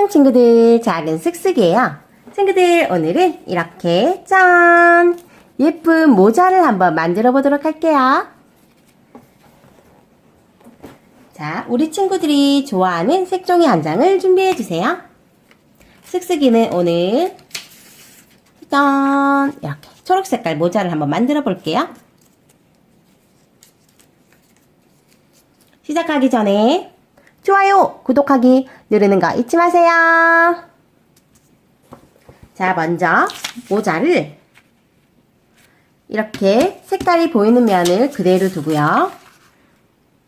안녕 친구들 작은 쓱쓱이에요. 친구들 오늘은 이렇게 짠! 예쁜 모자를 한번 만들어 보도록 할게요. 자 우리 친구들이 좋아하는 색종이 한 장을 준비해 주세요. 쓱쓱이는 오늘 짠! 이렇게 초록 색깔 모자를 한번 만들어 볼게요. 시작하기 전에 좋아요, 구독하기 누르는 거 잊지 마세요. 자, 먼저 모자를 이렇게 색깔이 보이는 면을 그대로 두고요.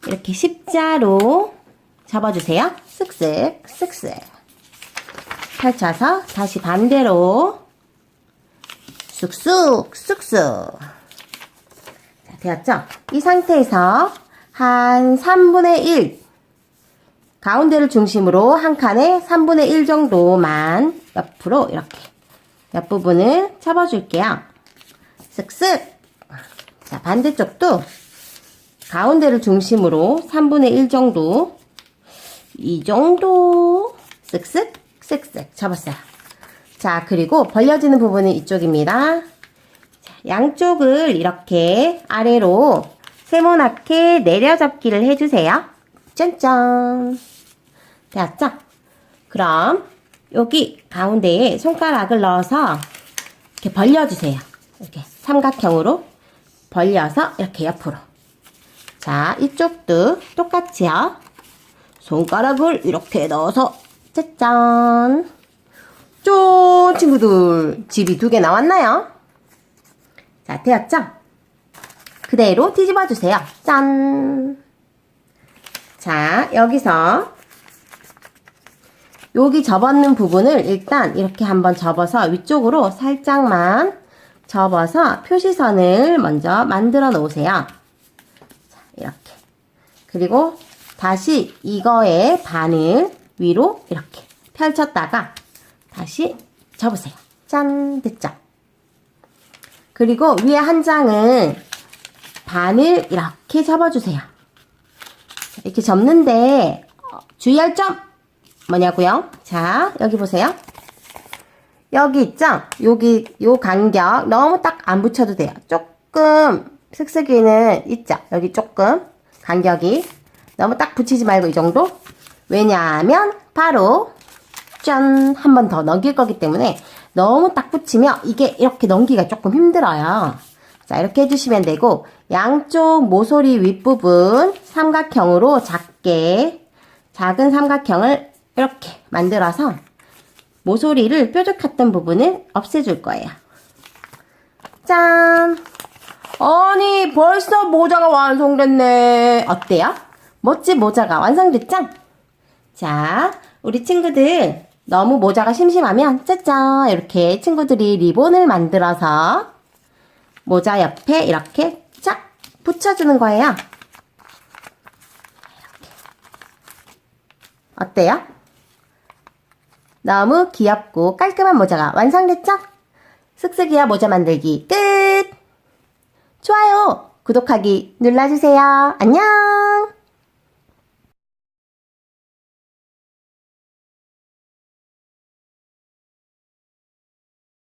이렇게 십자로 접어주세요. 쓱쓱, 쓱쓱. 펼쳐서 다시 반대로 쑥쑥, 쑥쑥. 자, 되었죠? 이 상태에서 한 3분의 1 가운데를 중심으로 한 칸에 3분의 1 정도만 옆으로 이렇게 옆부분을 접어줄게요. 쓱쓱. 자, 반대쪽도 가운데를 중심으로 3분의 1 정도 이 정도 쓱쓱 쓱쓱 접었어요. 자, 그리고 벌려지는 부분은 이쪽입니다. 자, 양쪽을 이렇게 아래로 세모나게 내려접기를 해주세요. 짠짠. 되었죠? 그럼 여기 가운데에 손가락을 넣어서 이렇게 벌려주세요. 이렇게 삼각형으로 벌려서 이렇게 옆으로. 자, 이쪽도 똑같이요. 손가락을 이렇게 넣어서 짜잔. 쪼 친구들 집이 두 개 나왔나요? 자, 되었죠? 그대로 뒤집어 주세요. 짠. 자, 여기서 여기 접었는 부분을 일단 이렇게 한번 접어서 위쪽으로 살짝만 접어서 표시선을 먼저 만들어 놓으세요. 자, 이렇게. 그리고 다시 이거의 반을 위로 이렇게 펼쳤다가 다시 접으세요. 짠! 됐죠? 그리고 위에 한 장은 반을 이렇게 접어주세요. 이렇게 접는데 어, 주의할 점 뭐냐고요? 자, 여기 보세요. 여기 있죠? 여기 요 간격 너무 딱 안 붙여도 돼요. 조금 슥슥이는 있죠? 여기 조금 간격이 너무 딱 붙이지 말고 이 정도. 왜냐하면 바로 짠 한 번 더 넘길 거기 때문에 너무 딱 붙이면 이게 이렇게 넘기가 조금 힘들어요. 자, 이렇게 해주시면 되고, 양쪽 모서리 윗부분 삼각형으로 작게, 작은 삼각형을 이렇게 만들어서 모서리를 뾰족했던 부분을 없애줄 거예요. 짠! 아니, 벌써 모자가 완성됐네. 어때요? 멋진 모자가 완성됐죠? 자, 우리 친구들 너무 모자가 심심하면 짜잔 이렇게 친구들이 리본을 만들어서 모자 옆에 이렇게 쫙 붙여주는 거예요. 어때요? 너무 귀엽고 깔끔한 모자가 완성됐죠? 쓱쓱이야 모자 만들기 끝! 좋아요, 구독하기 눌러주세요. 안녕!